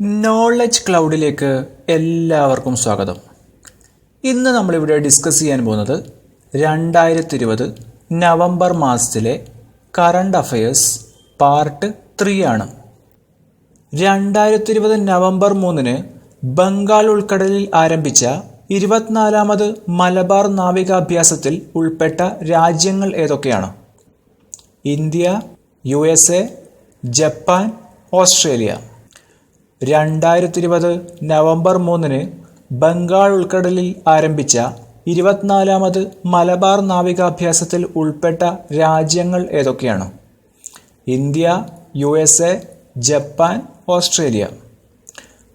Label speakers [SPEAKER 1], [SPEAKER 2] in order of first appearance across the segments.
[SPEAKER 1] Knowledge ക്ലൗഡിലേക്ക് എല്ലാവർക്കും സ്വാഗതം. ഇന്ന് നമ്മളിവിടെ ഡിസ്കസ് ചെയ്യാൻ പോകുന്നത് രണ്ടായിരത്തി ഇരുപത് നവംബർ മാസത്തിലെ കറണ്ട് അഫയേഴ്സ് പാർട്ട് ത്രീ ആണ്. രണ്ടായിരത്തി ഇരുപത് നവംബർ മൂന്നിന് ബംഗാൾ ഉൾക്കടലിൽ ആരംഭിച്ച ഇരുപത്തിനാലാമത് മലബാർ നാവികാഭ്യാസത്തിൽ ഉൾപ്പെട്ട രാജ്യങ്ങൾ ഏതൊക്കെയാണ്? India U S A Japan Australia. രണ്ടായിരത്തി ഇരുപത് നവംബർ മൂന്നിന് ബംഗാൾ ഉൾക്കടലിൽ ആരംഭിച്ച ഇരുപത്തിനാലാമത് മലബാർ നാവികാഭ്യാസത്തിൽ ഉൾപ്പെട്ട രാജ്യങ്ങൾ ഏതൊക്കെയാണ്? India U S A Japan Australia.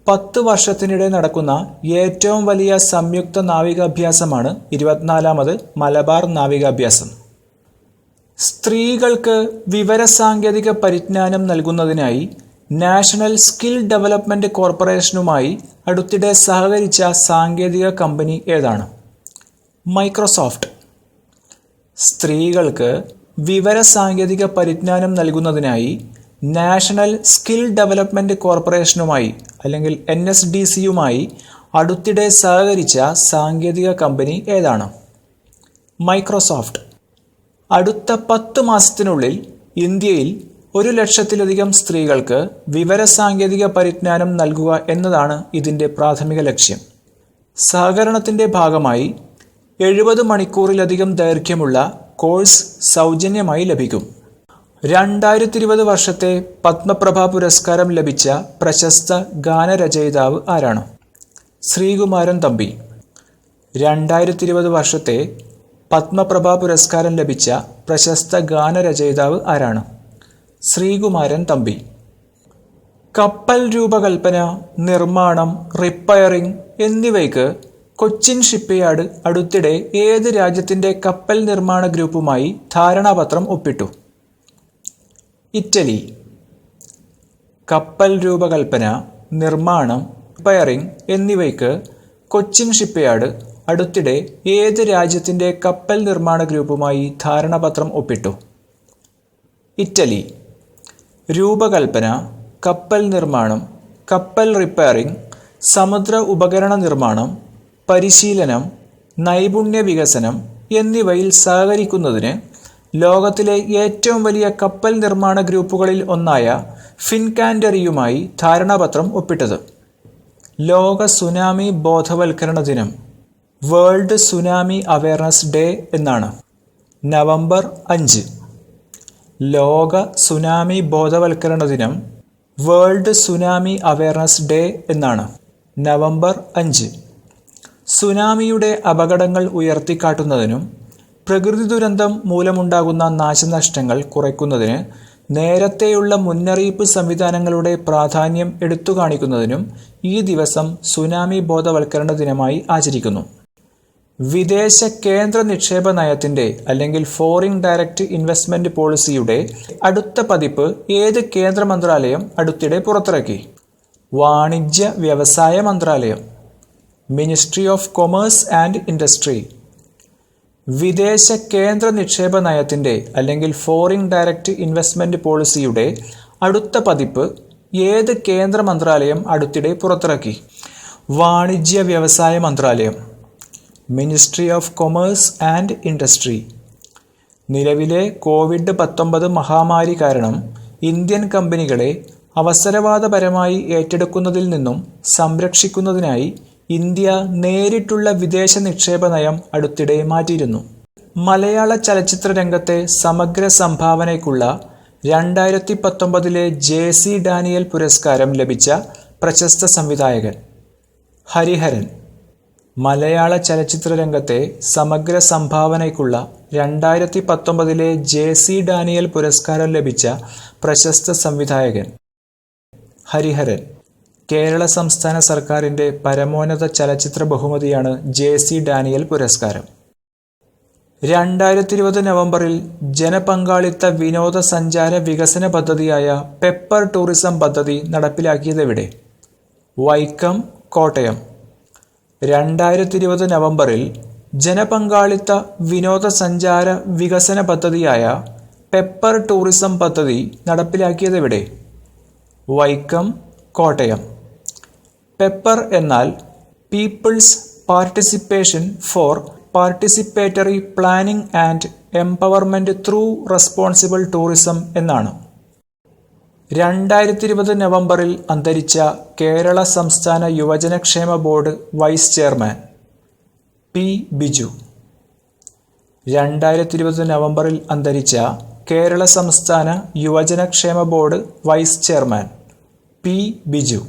[SPEAKER 1] പത്ത് വർഷത്തിനിടെ നടക്കുന്ന ഏറ്റവും വലിയ സംയുക്ത നാവികാഭ്യാസമാണ് ഇരുപത്തിനാലാമത് മലബാർ നാവികാഭ്യാസം. സ്ത്രീകൾക്ക് വിവരസാങ്കേതിക പരിജ്ഞാനം നൽകുന്നതിനായി നാഷണൽ സ്കിൽ ഡെവലപ്മെന്റ് കോർപ്പറേഷനുമായി അടുത്തിടെ സഹകരിച്ച സാങ്കേതിക കമ്പനി ഏതാണ്? മൈക്രോസോഫ്റ്റ്. സ്ത്രീകൾക്ക് വിവരസാങ്കേതിക പരിജ്ഞാനം നൽകുന്നതിനായി നാഷണൽ സ്കിൽ ഡെവലപ്മെന്റ് കോർപ്പറേഷനുമായി അല്ലെങ്കിൽ എൻ എസ് ഡി സിയുമായി അടുത്തിടെ സഹകരിച്ച സാങ്കേതിക കമ്പനി ഏതാണ്? മൈക്രോസോഫ്റ്റ്. അടുത്ത പത്ത് മാസത്തിനുള്ളിൽ ഇന്ത്യയിൽ ഒരു ലക്ഷത്തിലധികം സ്ത്രീകൾക്ക് വിവരസാങ്കേതിക പരിജ്ഞാനം നൽകുക എന്നതാണ് ഇതിന്റെ പ്രാഥമിക ലക്ഷ്യം. സഹകരണത്തിന്റെ ഭാഗമായി എഴുപത് മണിക്കൂറിലധികം ദൈർഘ്യമുള്ള കോഴ്സ് സൗജന്യമായി ലഭിക്കും. രണ്ടായിരത്തി ഇരുപത് വർഷത്തെ പത്മപ്രഭ പുരസ്കാരം ലഭിച്ച പ്രശസ്ത ഗാനരചയിതാവ് ആരാണ്? ശ്രീകുമാരൻ തമ്പി. രണ്ടായിരത്തി ഇരുപത് വർഷത്തെ പത്മപ്രഭ പുരസ്കാരം ലഭിച്ച പ്രശസ്ത ഗാനരചയിതാവ് ആരാണ്? ശ്രീകുമാരൻ തമ്പി. കപ്പൽ രൂപകൽപ്പന നിർമ്മാണം റിപ്പയറിംഗ് എന്നിവയ്ക്ക് കൊച്ചിൻ ഷിപ്പ്യാർഡ് അടുത്തിടെ ഏത് രാജ്യത്തിന്റെ കപ്പൽ നിർമ്മാണ ഗ്രൂപ്പുമായി ധാരണാപത്രം ഒപ്പിട്ടു? ഇറ്റലി. കപ്പൽ രൂപകൽപ്പന നിർമ്മാണം റിപ്പയറിംഗ് എന്നിവയ്ക്ക് കൊച്ചിൻ ഷിപ്പ്യാർഡ് അടുത്തിടെ ഏത് രാജ്യത്തിന്റെ കപ്പൽ നിർമ്മാണ ഗ്രൂപ്പുമായി ധാരണാപത്രം ഒപ്പിട്ടു? ഇറ്റലി. രൂപകൽപ്പന കപ്പൽ നിർമ്മാണം കപ്പൽ റിപ്പയറിംഗ് സമുദ്ര ഉപകരണ നിർമ്മാണം പരിശീലനം നൈപുണ്യ വികസനം എന്നിവയിൽ സഹകരിക്കുന്നതിന് ലോകത്തിലെ ഏറ്റവും വലിയ കപ്പൽ നിർമ്മാണ ഗ്രൂപ്പുകളിൽ ഒന്നായ ഫിൻകാൻഡറിയുമായി ധാരണാപത്രം ഒപ്പിട്ടത്. ലോക സുനാമി ബോധവൽക്കരണ ദിനം വേൾഡ് സുനാമി അവയർനെസ് ഡേ എന്നാണ്. നവംബർ അഞ്ച്. ലോക സുനാമി ബോധവൽക്കരണ ദിനം വേൾഡ് സുനാമി അവയർനെസ് ഡേ എന്നാണ്. നവംബർ അഞ്ച്. സുനാമിയുടെ അപകടങ്ങൾ ഉയർത്തിക്കാട്ടുന്നതിനും പ്രകൃതി ദുരന്തം മൂലമുണ്ടാകുന്ന നാശനഷ്ടങ്ങൾ കുറയ്ക്കുന്നതിന് നേരത്തെയുള്ള മുന്നറിയിപ്പ് സംവിധാനങ്ങളുടെ പ്രാധാന്യം എടുത്തു കാണിക്കുന്നതിനും ഈ ദിവസം സുനാമി ബോധവൽക്കരണ ദിനമായി ആചരിക്കുന്നു. വിദേശ കേന്ദ്ര നിക്ഷേപ നയത്തിന്റെ അല്ലെങ്കിൽ ഫോറിൻ ഡയറക്റ്റ് ഇൻവെസ്റ്റ്മെന്റ് പോളിസിയുടെ അടുത്ത പതിപ്പ് ഏത് കേന്ദ്ര മന്ത്രാലയം അടുത്തിടെ പുറത്തിറക്കി? വാണിജ്യ വ്യവസായ മന്ത്രാലയം. Ministry of commerce and industry വിദേശ കേന്ദ്ര നിക്ഷേപ നയത്തിന്റെ അല്ലെങ്കിൽ ഫോറിൻ ഡയറക്റ്റ് ഇൻവെസ്റ്റ്മെന്റ് പോളിസിയുടെ അടുത്ത പതിപ്പ് ഏത് കേന്ദ്ര മന്ത്രാലയം അടുത്തിടെ പുറത്തിറക്കി? വാണിജ്യ വ്യവസായ മന്ത്രാലയം ministry of commerce and industry നിലവിലെ കോവിഡ് പത്തൊമ്പത് മഹാമാരി കാരണം ഇന്ത്യൻ കമ്പനികളെ അവസരവാദപരമായി ഏറ്റെടുക്കുന്നതിൽ നിന്നും സംരക്ഷിക്കുന്നതിനായി ഇന്ത്യ നേരിട്ടുള്ള വിദേശ നിക്ഷേപ നയം അടുത്തിടെ മാറ്റിയിരുന്നു. മലയാള ചലച്ചിത്ര രംഗത്തെ സമഗ്ര സംഭാവനയ്ക്കുള്ള രണ്ടായിരത്തി പത്തൊമ്പതിലെ ജെ സി ഡാനിയൽ പുരസ്കാരം ലഭിച്ച പ്രശസ്ത സംവിധായകൻ ഹരിഹരൻ. മലയാള ചലച്ചിത്ര രംഗത്തെ സമഗ്ര സംഭാവനയ്ക്കുള്ള രണ്ടായിരത്തി പത്തൊമ്പതിലെ ജെ സി ഡാനിയൽ പുരസ്കാരം ലഭിച്ച പ്രശസ്ത സംവിധായകൻ ഹരിഹരൻ. കേരള സംസ്ഥാന സർക്കാരിന്റെ പരമോന്നത ചലച്ചിത്ര ബഹുമതിയാണ് ജെ സി ഡാനിയൽ പുരസ്കാരം. രണ്ടായിരത്തി ഇരുപത് നവംബറിൽ ജനപങ്കാളിത്ത വിനോദസഞ്ചാര വികസന പദ്ധതിയായ പെപ്പർ ടൂറിസം പദ്ധതി നടപ്പിലാക്കിയതെവിടെ? വൈക്കം കോട്ടയം. രണ്ടായിരത്തി ഇരുപത് നവംബറിൽ ജനപങ്കാളിത്ത വിനോദസഞ്ചാര വികസന പദ്ധതിയായ പെപ്പർ ടൂറിസം പദ്ധതി നടപ്പിലാക്കിയതെവിടെ? വൈക്കം കോട്ടയം. പെപ്പർ എന്നാൽ people's participation for participatory planning and empowerment through responsible tourism എന്നാണ്. രണ്ടായിരത്തി ഇരുപത് നവംബറിൽ അന്തരിച്ച കേരള സംസ്ഥാന യുവജനക്ഷേമ board vice chairman P Biju. രണ്ടായിരത്തി ഇരുപത് നവംബറിൽ അന്തരിച്ച കേരള സംസ്ഥാന യുവജനക്ഷേമ board vice chairman P Biju.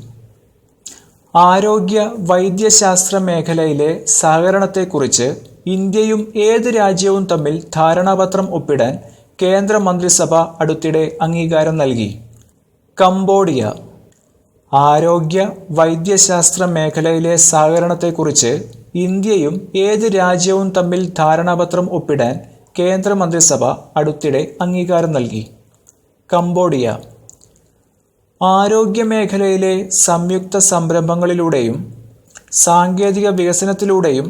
[SPEAKER 1] ആരോഗ്യ വൈദ്യശാസ്ത്ര മേഖലയിലെ സഹകരണത്തെക്കുറിച്ച് ഇന്ത്യയും ഏത് രാജ്യവും തമ്മിൽ ധാരണാപത്രം ഒപ്പിടാൻ കേന്ദ്രമന്ത്രിസഭ അടുത്തിടെ അംഗീകാരം നൽകി. കംബോഡിയ. ആരോഗ്യ വൈദ്യശാസ്ത്ര മേഖലയിലെ സഹകരണത്തെക്കുറിച്ച് ഇന്ത്യയും ഏത് രാജ്യവും തമ്മിൽ ധാരണാപത്രം ഒപ്പിടാൻ കേന്ദ്രമന്ത്രിസഭ അടുത്തിടെ അംഗീകാരം നൽകി. കംബോഡിയ. ആരോഗ്യ മേഖലയിലെ സംയുക്ത സംരംഭങ്ങളിലൂടെയും സാങ്കേതിക വികസനത്തിലൂടെയും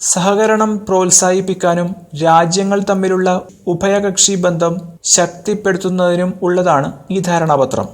[SPEAKER 1] സഹകരണം പ്രോത്സാഹിപ്പിക്കാനും രാജ്യങ്ങൾ തമ്മിലുള്ള ഉഭയകക്ഷി ബന്ധം ശക്തിപ്പെടുത്തുന്നതിനും ഉള്ളതാണ് ഈ ധാരണാപത്രം.